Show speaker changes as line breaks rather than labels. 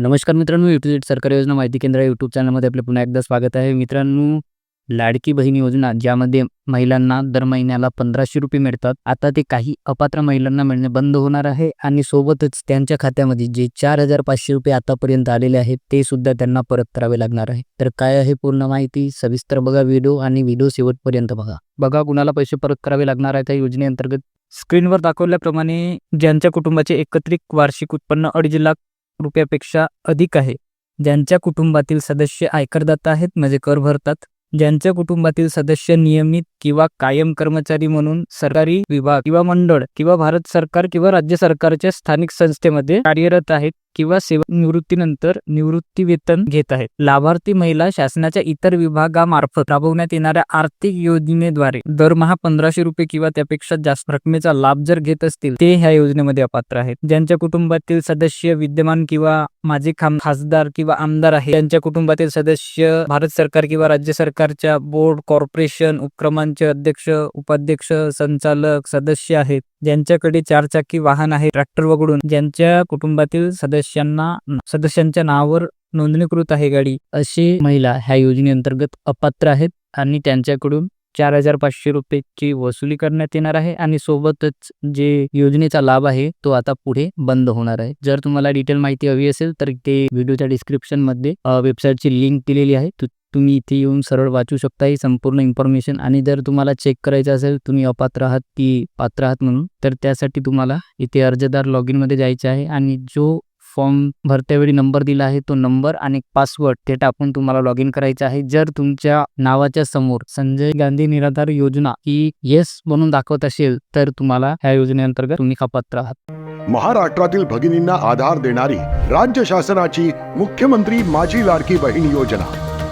नमस्कार मित्रांनो युट्यूब सरकारी योजना माहिती केंद्र यूट्यूब चॅनलमध्ये आपलं पुन्हा एकदा स्वागत आहे. मित्रांनो लाडकी बहीण योजना ज्यामध्ये महिलांना दर महिन्याला पंधराशे रुपये मिळतात. आता ते काही अपात्र महिलांना मिळणे बंद होणार आहे आणि सोबतच त्यांच्या खात्यामध्ये जे चार हजार पाचशे रुपये आतापर्यंत आलेले आहेत ते सुद्धा त्यांना परत करावे लागणार आहे. तर काय आहे पूर्ण माहिती? सविस्तर बघा व्हिडिओ आणि व्हिडिओ शेवटपर्यंत बघा. बघा कुणाला पैसे परत करावे लागणार आहे त्या योजनेअंतर्गत. स्क्रीनवर दाखवल्याप्रमाणे ज्यांच्या कुटुंबाचे एकत्रित वार्षिक उत्पन्न अडीच लाख रुपयापेक्षा अधिक आहे. ज्यांच्या कुटुंबातील सदस्य आयकरदाता आहेत म्हणजे कर भरतात. ज्यांच्या कुटुंबातील सदस्य नियमित किंवा कायम कर्मचारी म्हणून सरकारी विभाग किंवा मंडळ किंवा भारत सरकार किंवा राज्य सरकारच्या स्थानिक संस्थेमध्ये कार्यरत आहेत किंवा सेवा निवृत्तीनंतर निवृत्ती वेतन घेत आहेत. लाभार्थी महिला शासनाच्या इतर विभागामार्फत राबवण्यात येणाऱ्या आर्थिक योजनेद्वारे दरमहा पंधराशे रुपये किंवा त्यापेक्षा जास्त रकमेचा लाभ जर घेत असतील ते ह्या योजनेमध्ये अपात्र आहेत. ज्यांच्या कुटुंबातील सदस्य विद्यमान किंवा माजी खाम खासदार किंवा आमदार आहे त्यांच्या कुटुंबातील सदस्य भारत सरकार किंवा राज्य सरकारच्या बोर्ड कॉर्पोरेशन संस्थांचे अध्यक्ष उपाध्यक्ष संचालक सदस्य आहेत. ज्यांच्याकडे चारचाकी वाहन आहे ट्रॅक्टर वगळून. ज्यांच्या कुटुंबातील सदस्यांना सदस्यांच्या नावावर नोंदणीकृत आहे गाडी. अशी महिला ह्या योजनेअंतर्गत अपात्र आहेत आणि त्यांच्याकडून चार हजार पाचशे रुपयेची वसुली करण्यात येणार आहे आणि सोबतच जे योजनेचा लाभ आहे तो आता पुढे बंद होणार आहे. जर तुम्हाला डिटेल माहिती हवी असेल तर ते व्हिडिओच्या डिस्क्रिप्शनमध्ये वेबसाईटची लिंक दिलेली आहे. तुम्ही इथे येऊन सरळ वाचू शकता. ही संपूर्ण इन्फॉर्मेशन आणि जर तुम्हाला चेक करायचं असेल तुम्ही अपात्र आहात की पात्र आहात म्हणून तर त्यासाठी तुम्हाला इथे अर्जदार लॉग इनमध्ये जायचे आहे आणि जो फॉर्म भरत्यावेळी नंबर दिला आहे तो नंबर आणि पासवर्ड ते टाकून तुम्हाला लॉग इन करायचं आहे. जर तुमच्या नावाच्या समोर संजय गांधी निराधार योजना ही येस म्हणून दाखवत असेल तर तुम्हाला ह्या योजनेअंतर्गत तुम्ही अपात्र आहात.
महाराष्ट्रातील भगिनींना आधार देणारी राज्य शासनाची मुख्यमंत्री माझी लाडकी बहीण योजना.